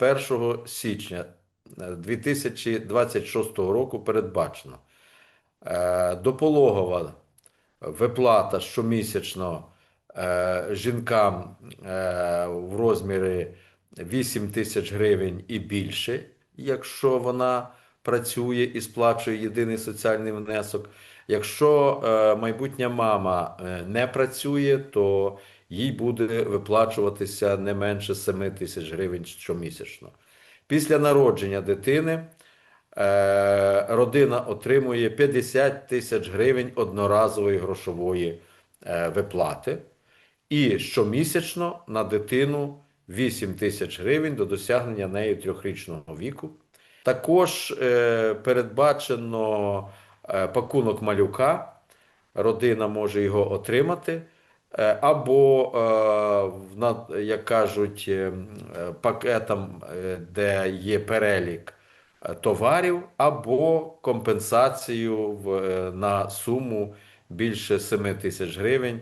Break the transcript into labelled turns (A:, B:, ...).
A: з 1 січня е, 2026 року передбачено е, допологова виплата щомісячно е, жінкам е, в розмірі 8 тисяч гривень і більше, якщо вона працює і сплачує єдиний соціальний внесок. Якщо е, майбутня мама е, не працює, то їй буде виплачуватися не менше 7 тисяч гривень щомісячно. Після народження дитини е, родина отримує 50 тисяч гривень одноразової грошової е, виплати. І щомісячно на дитину 8 тисяч гривень до досягнення нею трьохрічного віку. Також е, передбачено е, пакунок малюка. Родина може його отримати. Е, Або, е, як кажуть, е, пакетом, де є перелік товарів, або компенсацію на суму більше 7 тисяч гривень